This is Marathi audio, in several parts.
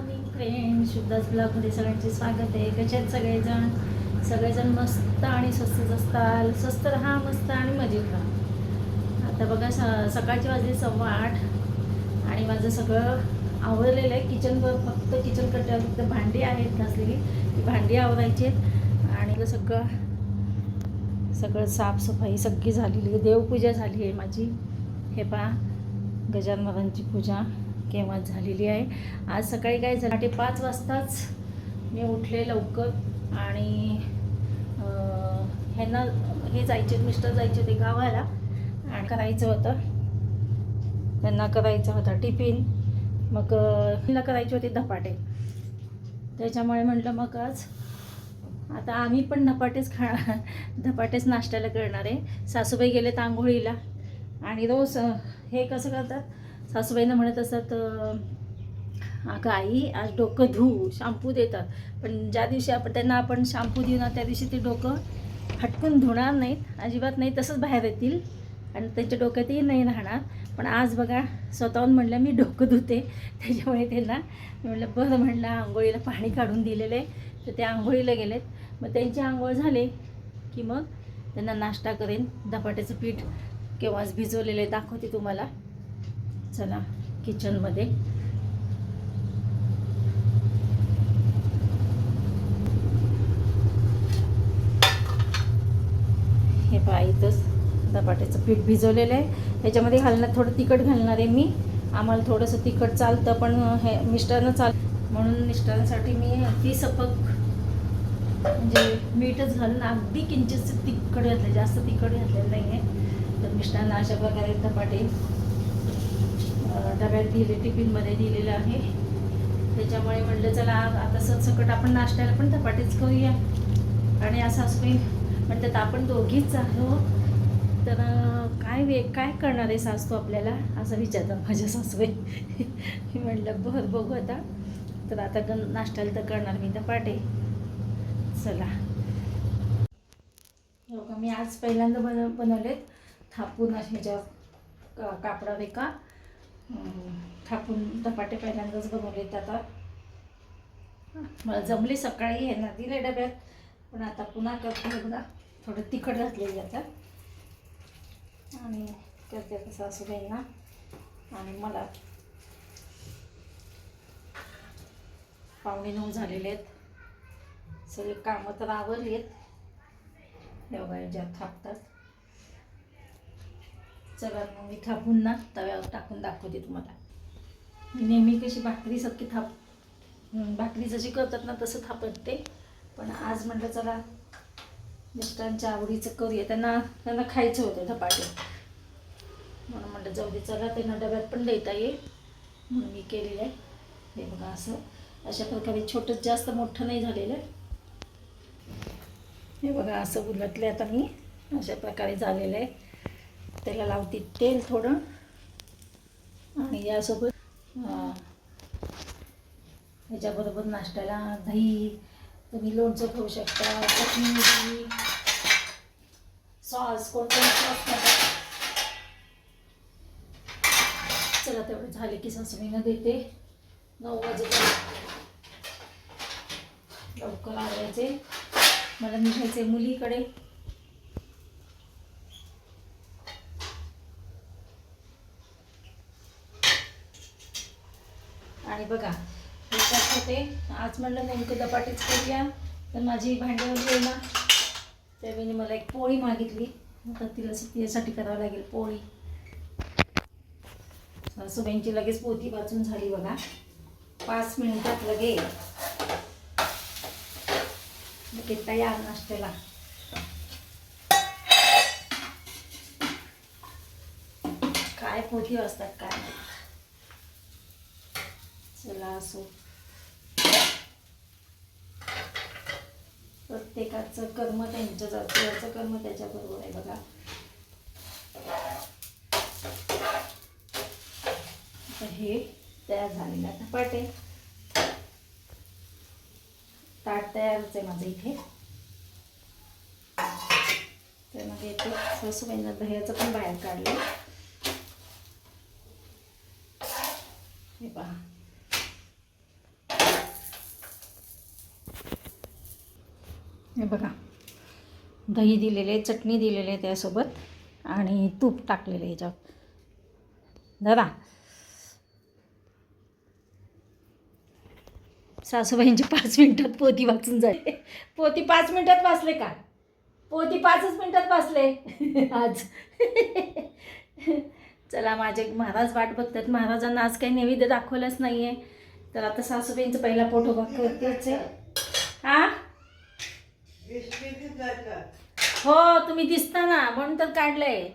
मॉर्निंग फ्रेंड शुद्धाच ब्लॉगमध्ये सगळ्यांचे स्वागत आहे. कसे आहेत सगळेजण? सगळेजण मस्त आणि स्वस्तच असताल स्वस्त राहा मस्त आणि मजेत राहा आता बघा स सकाळचे वाजले सव्वा आठ आणि माझं सगळं आवरलेलं आहे. किचनवर फक्त किचन कट्ट्यावर फक्त भांडी आहेत घासलेली. ती भांडी आवरायची आहेत. आणि सगळं सगळं साफसफाई सगळी झालेली आहे. देवपूजा झाली आहे माझी. हे पहा गजाननाथांची पूजा. केव्हा झालेली आहे. आज सकाळी काय झालं? ते पाच वाजताच मी उठले लवकर आणि ह्यांना हे जायचे मिस्टर जायचे ते गावाला आणि करायचं होतं. त्यांना करायचं होतं टिफिन. मग हिला करायचे होते धपाटे. त्याच्यामुळे म्हटलं मग आज आता आम्ही पण धपाटेच खा धपाटेच नाश्त्याला करणार आहे. सासूबाई गेले आंघोळीला आणि रोज हे कसं करतात? सासूबाईंना म्हणत असतात अगं आई आज डोकं धू शॅम्पू देतात. पण ज्या दिवशी आपण त्यांना आपण शॅम्पू देऊ ना त्या दिवशी ते डोकं हटकून धुणार नाहीत. अजिबात नाही तसंच बाहेर येतील. आणि त्यांच्या डोक्यातही नाही राहणार. पण आज बघा स्वतःहून म्हणलं मी डोकं धुते. त्याच्यामुळे त्यांना मी म्हटलं बरं म्हणलं आंघोळीला पाणी काढून दिलेलं आहे. तर ते आंघोळीला गेलेत. मग त्यांची आंघोळ झाले की मग त्यांना नाश्ता करेन. धपाट्याचं पीठ केव्हाच भिजवलेलं आहे दाखवते तुम्हाला. चला किचनमध्ये. हे पहा इथंच धपाट्याचं पीठ भिजवलेलं आहे. ह्याच्यामध्ये घालणार थोडं तिखट घालणार आहे मी. आम्हाला थोडंसं तिखट चालतं पण हे मिस्टरनं चाल म्हणून मिस्टरांसाठी मी अगदी सपक म्हणजे मीठच घालून अगदी किंचित तिखट घातलं. जास्त तिखट घातलेलं नाही आहे तर मिस्टरांना अशा प्रकारे धपाटे डब्यात दिले टिफिनमध्ये दिलेलं आहे. त्याच्यामुळे म्हणलं चला आता सचसकट आपण नाश्त्याला पण धपाटेच करूया. आणि असं असं म्हणतात आपण दोघीच आहोत तर काय वे काय करणार आहे सासू आपल्याला? असं विचारतात माझ्या सासूबाई. मी म्हटलं बर बघू आता. तर आता गण नाश्त्याला तर करणार मी धपाटे. चला. हो का मी आज पहिल्यांदा बन बनवलेत थापून अशा ह्याच्यावर का कापडावर एका. थापून धपाटे पहिल्यांदाच बनवलेत आता. मला जमले सकाळी आहे ना दिले डब्यात पण आता पुन्हा करते बघा. थोडं तिखट घातलेली आता. आणि करते आता ना. आणि मला पाहुणे नऊ झालेले आहेत. सगळे कामं तर आवरली आहेत. एवढ्या याच्यात थापतात. चला मग मी थापून ना तव्यावर टाकून दाखवते तुम्हाला. मी नेहमी कशी भाकरीसारखी थाप भाकरी जशी करतात ना तसं थापटते. पण आज म्हटलं चला मिस्टरांच्या आवडीचं करूया. त्यांना त्यांना खायचं होतं धपाटे. म्हणून म्हटलं जाऊ दे चला त्यांना डब्यात पण देता येईल. म्हणून मी केलेलं आहे. हे बघा असं अशा प्रकारे छोटं जास्त मोठं नाही झालेलं. आहे हे बघा असं उलटले आता मी. अशा प्रकारे झालेलं आहे. त्याला लावते तेल थोडं. आणि यासोबत ह्याच्याबरोबर नाश्त्याला दही. तुम्ही लोणचं खाऊ शकता चटणी सॉस कोणतं सॉस खाता चला तेवढं झाले की सासूबाईंना देते. नऊ वाजे लवकर आवडायचे मला निघायचे मुलीकडे. आणि बघा हे होते. आज म्हणलं नेमकं दपाटीच करूया तर माझी भांड्यावर ना त्यावेळी मला एक पोळी मागितली. आता तिला यासाठी करावं लागेल पोळी. सासूबाईंची लगेच पोती वाचून झाली बघा. पाच मिनिटात लगे. घेता या नाश्त्याला. काय पोती वाजतात काय असो प्रत्येकाचं कर्म त्यांच्या जातीचं कर्म त्याच्याबरोबर आहे बघा. हे तयार झालेलं आहे. ताट तयारच आहे माझं इथे. त्यामध्ये ससू सासूबाईंना दह्याचं पण बाहेर काढलं हे पहा. हे बघा. दही दिलेले चटणी दिलेले आहे त्यासोबत आणि तूप टाकलेलं ह्याच्यावर दादा. सासूबाईंची पाच मिनिटात पोती वाचून जाते पोती पाच मिनिटात वाचले का? पोती पाचच मिनिटात वाचले. आज. चला माझे महाराज वाट बघतात. महाराजांना आज काही नैवेद्य दाखवलंच नाही आहे तर आता सासूबाईंचं पहिला पोटो करतेच आहे हा? हो तुम्ही दिसता ना म्हणून तर काढलंय.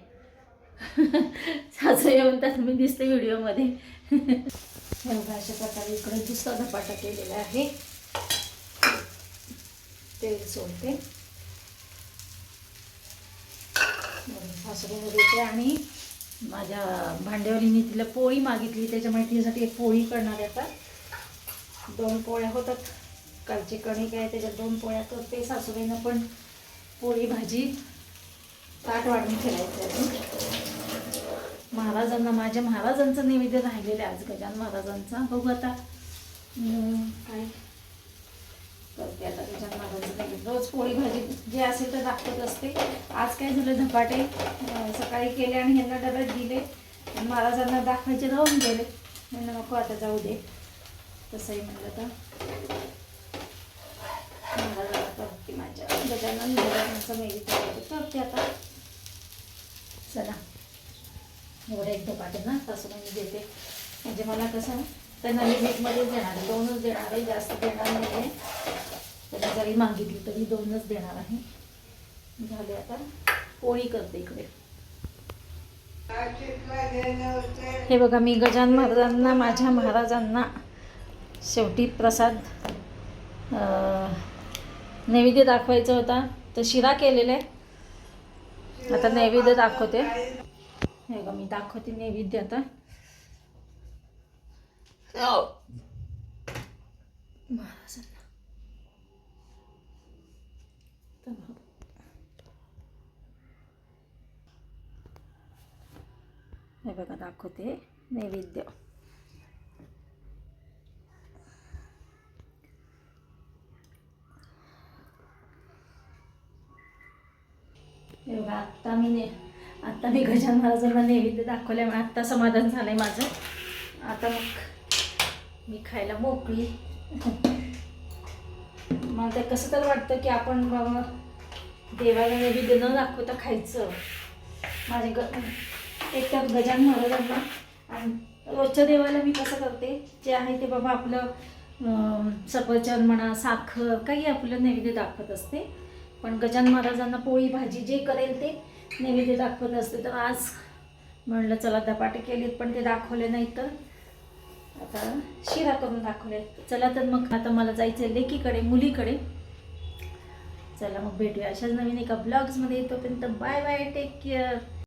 सासू येऊन तर तुम्ही दिसते व्हिडिओमध्ये. एवढा अशा प्रकारे इकडे दुसरा धपाटा केलेला आहे. तेल सोडते. सासूबाईला देते आणि माझ्या भांड्यावरीने तिला पोळी मागितली. त्याच्यामुळे तिच्यासाठी एक पोळी करणार आता. दोन पोळ्या होतात. कालची कणिक आहे त्याच्यात दोन पोळ्या. करते सासूबाईंना पण पोळी भाजी ताट वाढून ठेवायचं आहे. महाराजांना माझ्या महाराजांचं नैवेद्य राहिलेलं आहे आज गजान महाराजांचा. बघू आता. काय? करते आता गजान महाराजांचं नैवेद्य रोज पोळी भाजी जे असेल तर दाखवत असते. आज काय झालं? धपाटे सकाळी केले आणि ह्यांना डब्यात दिले. आणि महाराजांना दाखवायचे राहून गेले. म्हणलं नको आता जाऊ दे. तसंही म्हणलं तर महाराजांना करते माझ्या गजानन महाराजांचं नैवेद्य करते. आता. चला. एवढं एक धपाटे ना मी देते. म्हणजे मला कसं त्यांना लिमिटमध्येच देणार आहे. दोनच देणार आहे जास्त देणार नाही आहे त्यांना जरी मागितली तरी दोनच देणार आहे. झाले आता. पोळी करते इकडे. हे बघा मी गजान महाराजांना माझ्या महाराजांना शेवटी प्रसाद नैवेद्य दाखवायचा होता. तर शिरा केलेला. आहे आता नैवेद्य दाखवते. हे बघा मी दाखवते नैवेद्य आता. बघा. हे बघा दाखवते नैवेद्य. हे बघा आत्ता मी ने आत्ता मी गजान महाराजांना नैवेद्य दाखवल्यामुळे आत्ता समाधान झालं आहे माझं. आता मग मी खायला मोकळी. मला तर कसं तर वाटतं की आपण बाबा देवाला नैवेद्य न दाखवता खायचं. माझे ग एक तर गजान महाराजांना आणि रोजच्या देवाला मी कसं करते? जे आहे ते बाबा आपलं सफरचंद म्हणा साखर काही आपलं नैवेद्य दाखवत असते. पण गजान महाराजांना पोळी भाजी जे करेल ते नैवेद्य दाखवत असते. तर आज म्हणलं चला धपाटे केलीत पण ते दाखवले नाही तर. आता शिरा करून दाखवले. चला तर मग आता मला जायचं आहे लेकीकडे मुलीकडे. चला मग भेटूया. अशाच नवीन एका ब्लॉग्समध्ये येतोपर्यंत बाय बाय टेक केअर